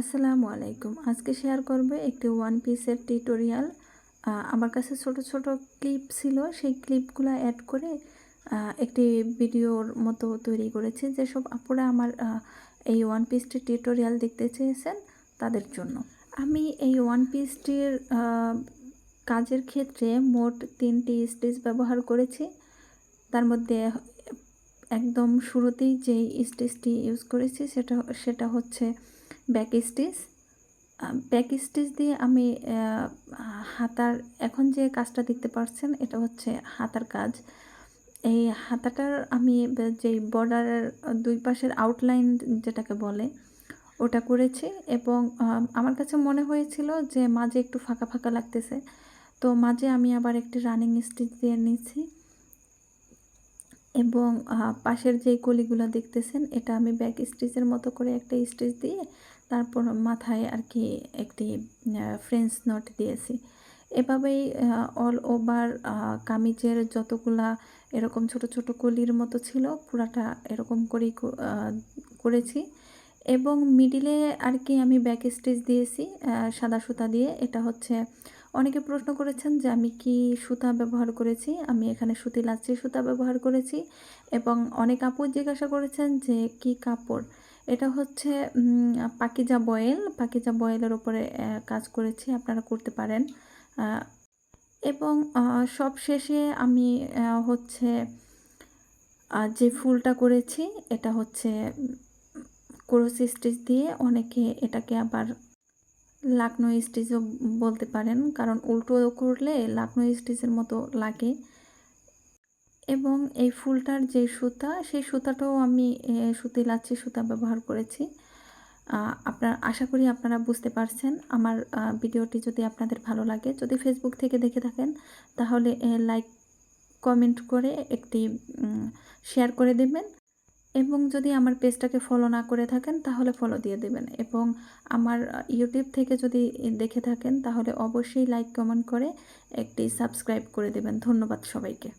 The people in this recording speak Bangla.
আসসালামু আলাইকুম। আজকে শেয়ার করবে একটি ওয়ান পিসের টিউটোরিয়াল আমার কাছে ছোট ছোট ক্লিপ ছিল, সেই ক্লিপগুলো অ্যাড করে একটি ভিডিওর মতো তৈরি করেছি, যেসব আপুরা আমার এই ওয়ান পিসটি টিউটোরিয়াল দেখতে চেয়েছেন তাদের জন্য। আমি এই ওয়ান পিসটির কাজের ক্ষেত্রে মোট তিনটি স্টিচ ব্যবহার করেছি। তার মধ্যে একদম শুরুতেই যেই স্টিচটি ইউজ করেছি, সেটা সেটা হচ্ছে ব্যাক স্টিচ ব্যাক স্টিচ দিয়ে আমি হাতার, এখন যে কাজটা দেখতে পাচ্ছেন এটা হচ্ছে হাতার কাজ। এই হাতাটার আমি যেই বর্ডারের দুই পাশের আউটলাইন যেটাকে বলে, ওটা করেছি এবং আমার কাছে মনে হয়েছিল যে মাঝে একটু ফাঁকা ফাঁকা লাগতেছে। তো মাঝে আমি আবার একটি রানিং স্টিচ দিয়ে নিয়েছি। এবং পাশের যে কলিগুলো দেখতেছেন, এটা আমি ব্যাক স্টিচের মতো করে একটা স্টিচ দিয়ে তারপর মাথায় আর কি একটি ফ্রেঞ্চ নট দিয়েছি। এভাবেই অল ওভার কামিজের যতগুলা এরকম ছোট ছোট কলির মতো ছিল, পুরাটা এরকম করেই করেছি। এবং মিডিলে আর কি আমি ব্যাক স্টিচ দিয়েছি সাদা সুতা দিয়ে। এটা হচ্ছে অনেকে প্রশ্ন করেছেন যে আমি কি সুতা ব্যবহার করেছি? আমি এখানে সুতি লাচ্ছি সুতা ব্যবহার করেছি। এবং অনেক আপু জিজ্ঞাসা করেছেন যে কি কাপড়? এটা হচ্ছে পাকিজা বয়েল। পাকিজা বয়েলের ওপরে কাজ করেছি। আপনারা করতে পারেন। এবং সব শেষে আমি হচ্ছে যে ফুলটা করেছি, এটা হচ্ছে ক্রোসি স্টিচ দিয়ে অনেকে এটাকে আবার লাকনো স্টিচও বলতে পারেন, কারণ উল্টো করলে লাকনো স্টিচের মতো লাগে। এবং এই ফুলটার যে সুতা, সেই সুতাটাও আমি সুতি লাচ্ছি সুতা ব্যবহার করেছি। আপনার, আশা করি আপনারা বুঝতে পারছেন। আমার ভিডিওটি যদি আপনাদের ভালো লাগে, যদি ফেসবুক থেকে দেখে থাকেন, তাহলে লাইক কমেন্ট করে একটি শেয়ার করে দেবেন। এবং যদি আমার পেজটাকে ফলো না করে থাকেন, তাহলে ফলো দিয়ে দেবেন। এবং আমার ইউটিউব থেকে যদি দেখে থাকেন, তাহলে অবশ্যই লাইক কমেন্ট করে একটি সাবস্ক্রাইব করে দেবেন। ধন্যবাদ সবাইকে।